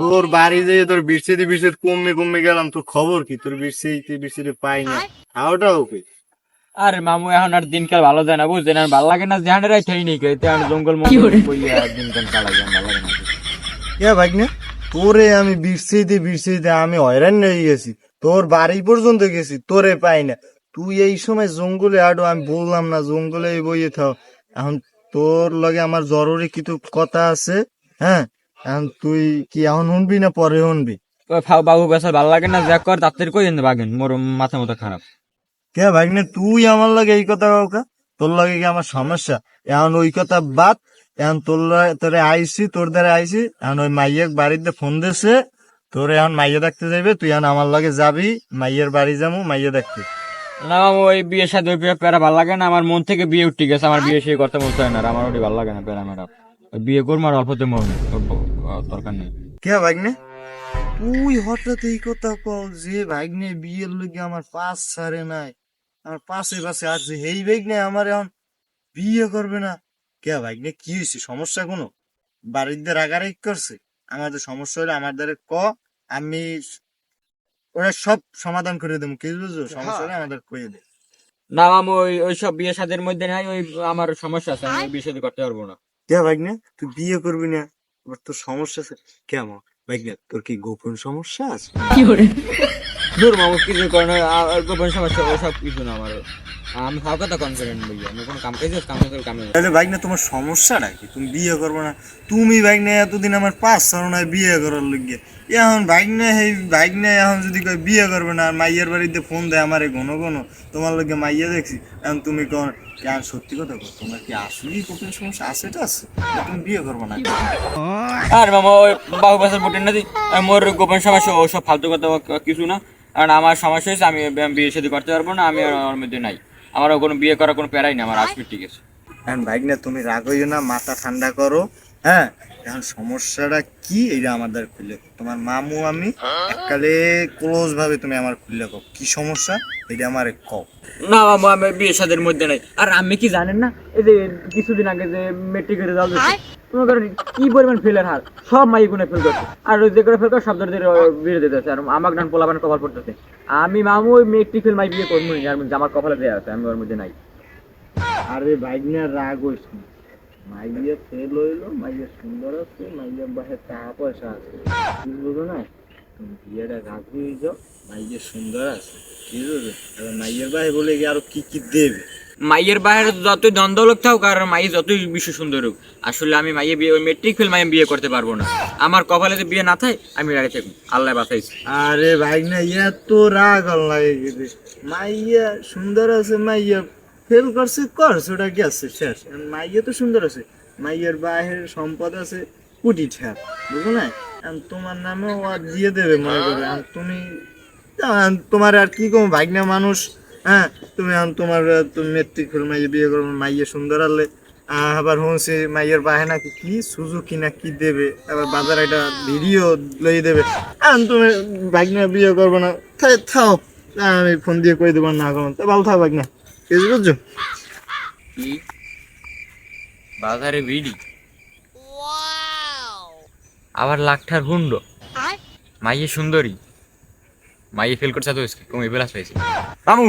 তোর বাড়ি যে তোর বৃষ্টিতে বৃষ্টিতে কমে কমে গেলাম তোর খবর কি তোর বৃষ্টিতে বৃষ্টিতে পাই না খাওয়াটা ওকে আরে মামু এখন আর দিনকাল ভালো যায় না বুঝছেন আর ভালো লাগে না জাহানের রাই থাই নেই কে জঙ্গল দিনকাল চালাই যায় ভালো লাগে না। তোরে আমি বৃষ্টিতে বৃষ্টিতে আমি হয়রান হয়ে গেছি। তোর বাড়ি পর্যন্ত গেছি তোরে পাই না। তুই এই সময় জঙ্গলে আডো আমি বললাম না জঙ্গলে বইয়ে থাও। এখন তোর লগে আমার জরুরি কিছু কথা আছে হ্যাঁ? এখন তুই কি এখন শুনবি না পরে শুনবি? বাবু বেসা ভালো লাগে না যা কর তাড়াতাড়ি কই এনে বাগেন? মোর মাথা মতো খারাপ। কে ভাগ্নে তুই আমার লগে এই কথা কাউকা তোর লগে কি আমার সমস্যা? এখন ওই কথা বাদ এখন তোর তোরে আইসি তোর দ্বারা আইসি এখন ওই মাইয়ের বাড়িতে ফোন দিছে তোর এখন মাইয়া দেখতে যাবে তুই এখন আমার লগে যাবি মাইয়ের বাড়ি যাব মাইয়া দেখতে। না ওই বিয়ে সাথে প্যারা ভালো লাগে না। আমার মন থেকে বিয়ে উঠে গেছে। আমার বিয়ে সে করতে বলতে হয় না। আমার ওটি ভালো লাগে না প্যারা ম্যাডাম বিয়ে করব আর অল্পতে মরুন দরকার নেই। কে ভাগ্নে? তুই হঠাৎ এই কথা কল যে ভাগ্নে বিয়ের লগে আমার পাস ছাড়ে নাই, আমার পাশে পাশে আছে এই ভাগ্নে, আমার এখন বিয়ে করবে না। কে ভাগ্নে, কি হয়েছে? সমস্যা কোনো? বাড়িতে রাগারাগি করছে? আমাদের সমস্যা হলে, আমার দ্বারা ক, আমি ওরা সব সমাধান করে দেবো কি বুঝছ? সমস্যা নেই আমাদের কয়ে দে না মামু ওই ওই সব বিয়ে সাদের মধ্যে নাই ওই আমার সমস্যা আছে আমি বিয়ে করতে পারব না। কে ভাগ্নে? তুই বিয়ে করবি না? এবার তোর সমস্যা আছে? কেমন ভাগ্নে তোর কি গোপন সমস্যা আছে? দূর মামু কিছু করে না আ- আর গোপন সমস্যা ওসব কিছু না আমার। আমি কথা কনফিডেন্ট বলি আমি কোনো কাম কাজ কাম কাজ কামে তাহলে ভাই না তোমার সমস্যাটা কি? তুমি বিয়ে করবে না। তুমি ভাই না এতদিন আমার পাঁচ ছাড়ো না বিয়ে করার লগে এখন ভাই না এই ভাই না এখন যদি কয় বিয়ে করবে না আর মাইয়ের বাড়িতে ফোন দেয় আমারে ঘন ঘন তোমার লগে মাইয়া দেখছি। এখন তুমি কোন কেন সত্যি কথা কো তোমার কি আসলেই কোন সমস্যা? আছে এটা আছে। তুমি বিয়ে করবে না। আর মামা ওই বাহু বাসার বুটেন না দি আর মোর গোপন সমস্যা ওসব ফালতু কথা কিছু না। কারণ আমার সমস্যা হয়েছে আমি বিয়ে শাদী করতে পারব না আমি আর ওর মধ্যে নাই। আমার কোনো বিয়ে করার কোনো প্যারাই না আমার আসবে ঠিক আছে। এখন ভাই না তুমি রাগ হইও না মাথা ঠান্ডা করো হ্যাঁ? এখন সমস্যাটা কি এটা আমাদের খুলে তোমার মামু আমি এককালে ক্লোজ ভাবে তুমি আমার খুলে কও। কি সমস্যা? এটা আমার কও। না মামা আমি বিয়ে শাদের মধ্যে নাই। আর আমি কি জানেন না এই যে কিছুদিন আগে যে মেট্রিকের রেজাল্ট তোমার কারণে কি পরিমাণ ফেলের হার, সব মাই গুনে ফেল করছে। আর যে করে ফেল করে, সব ধরে বিয়ে দিতেছে আর আমার গান পোলাপান কপাল পড়তেছে। আমি মামু ওই মেট্রিক ফেল মাই বিয়ে করব আর আমার কপালে দেওয়া আছে, আমি ওর মধ্যে নাই। আরে ভাইগনার রাগ হইস মাইয়া ফেল হইল মাইয়া সুন্দর আছে মাইয়া বাহে টাকা পয়সা আছে। কি বুঝো না? তুমি বিয়েটা রাগ হয়ে যাও মাইয়া সুন্দর আছে। কি বুঝো? এবার মাইয়ের বাহে বলে গিয়ে আরও কি কি দেবে? মাইয়ের বাইরে যতই দ্বন্দ্ব লোক থাকুক আর মাই যতই বিশ্ব সুন্দর হোক, আসলে আমি মাইয়ে বিয়ে মেট্রিক ফেল মাইয়ে বিয়ে করতে পারব না। আমার কপালে যে বিয়ে না থাকে, আমি রাড়ি থাকব। আল্লাহ বাঁচাইছি আরে ভাইগনা এত রাগ লাগে গেছে মাইয়া সুন্দর আছে, মাইয়া ফেল করছে করছে, ওটা কি আছে? শেষ। মাইয়া তো সুন্দর আছে। মাইয়ের বাহের সম্পদ আছে, কোটি ঠ্যাপ বুঝো না তোমার নামে ও আর দিয়ে দেবে মনে করে। তুমি তোমার আর কি কম ভাগনা মানুষ? হ্যাঁ তুমি এখন তোমার তুমি মেট্রিক ফেল মাইয়ে বিয়ে করব মাইয়া সুন্দর আলে। আহ, আবার শুনছি মাইয়ের বাহে নাকি কি সুজুকি না কি দেবে? আবার বাজার একটা ভিডিও লই দেবে। এখন তুমি ভাগনা বিয়ে করব না। তাই থাও আমি ফোন দিয়ে কই দেবো না করব তা ভালো থাও ভাগনা। কিছু বুঝছ? কি? বাজারে বিড়ি আবার লাখটার হুন্ড? মাইয়ে সুন্দরী? মাইয়ে ফেল করছে তো কমে ফেলাস পাইছে রামু।